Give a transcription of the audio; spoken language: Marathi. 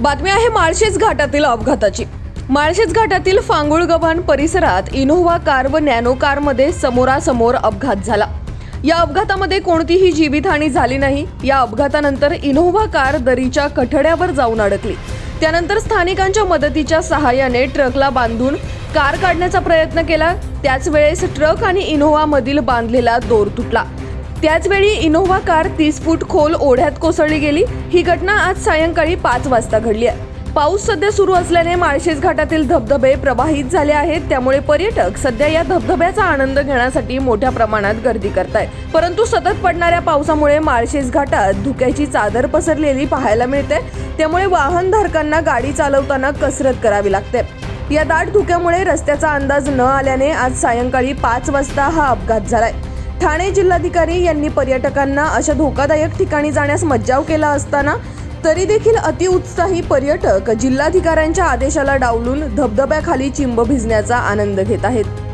बातमी आहे माळशेज घाटातील अपघाताची. माळशेज घाटातील फांगुळ गव्हाण परिसरात इनोव्हा कार व नॅनो कारमध्ये समोरासमोर अपघात झाला. या अपघातामध्ये कोणतीही जीवितहानी झाली नाही. या अपघातानंतर इनोव्हा कार दरीच्या कठड्यावर जाऊन अडकली. त्यानंतर स्थानिकांच्या मदतीच्या सहाय्याने ट्रकला बांधून कार काढण्याचा प्रयत्न केला. त्याच वेळेस ट्रक आणि इनोव्हा मधील बांधलेला दोर तुटला. त्याचवेळी इनोव्हा कार तीस फूट खोल ओढ्यात कोसळली गेली. ही घटना आज सायंकाळी पाच वाजता घडली आहे. पाऊस सध्या सुरू असल्याने माळशेज घाटातील धबधबे प्रवाहित झाले आहेत. त्यामुळे पर्यटक सध्या या धबधब्याचा आनंद घेण्यासाठी मोठ्या प्रमाणात गर्दी करतायत. परंतु सतत पडणाऱ्या पावसामुळे माळशेज घाटात धुक्याची चादर पसरलेली पाहायला मिळते. त्यामुळे वाहनधारकांना गाडी चालवताना कसरत करावी लागते. या दाट धुक्यामुळे रस्त्याचा अंदाज न आल्याने आज सायंकाळी पाच वाजता हा अपघात झालाय. ठाणे जिल्हाधिकारी यांनी पर्यटकांना अशा धोकादायक ठिकाणी जाण्यास मज्जाव केला असताना तरी देखील अतिउत्साही पर्यटक जिल्हाधिकाऱ्यांच्या आदेशाला डावलून धबधब्याखाली चिंब भिजण्याचा आनंद घेत आहेत.